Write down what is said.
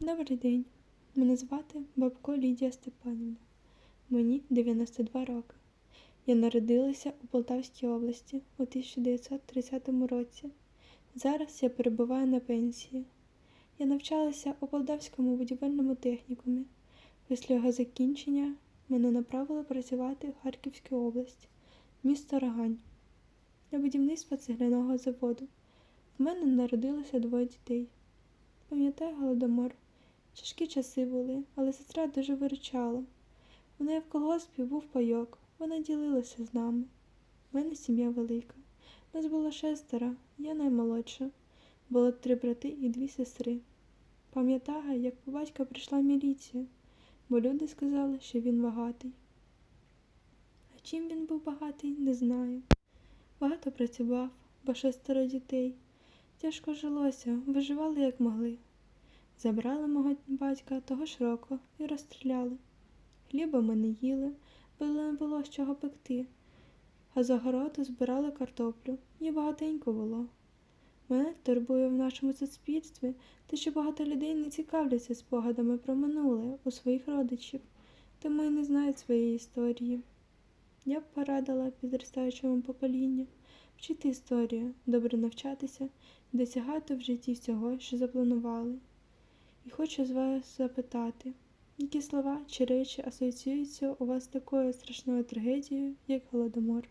Добрий день. Мене звати Бабко Лідія Степанівна. Мені 92 роки. Я народилася у Полтавській області у 1930 році. Зараз я перебуваю на пенсії. Я навчалася у Полтавському будівельному технікумі. Після його закінчення мене направили працювати в Харківську область, місто Рогань, для будівництва цегляного заводу. В мене народилося двоє дітей. Пам'ятаю голодомор. Тяжкі часи були, але сестра дуже виручала. У неї в колгоспі був пайок, вона ділилася з нами. У мене сім'я велика. Нас було шестеро, я наймолодша. Було три брати і дві сестри. Пам'ятаю, як по батька прийшла міліція, бо люди сказали, що він багатий. А чим він був багатий, не знаю. Багато працював, бо шестеро дітей. Тяжко жилося, виживали як могли. Забрали мого батька того ж року і розстріляли. Хліба ми не їли, бо не було з чого пекти, а з огороду збирали картоплю, і багатенько було. Мене турбує в нашому суспільстві те, що багато людей не цікавляться спогадами про минуле у своїх родичів, тому і не знають своєї історії. Я б порадила підростаючому поколінню вчити історію, добре навчатися і досягати в житті всього, що запланували. І хочу з вас запитати, які слова чи речі асоціюються у вас з такою страшною трагедією, як голодомор?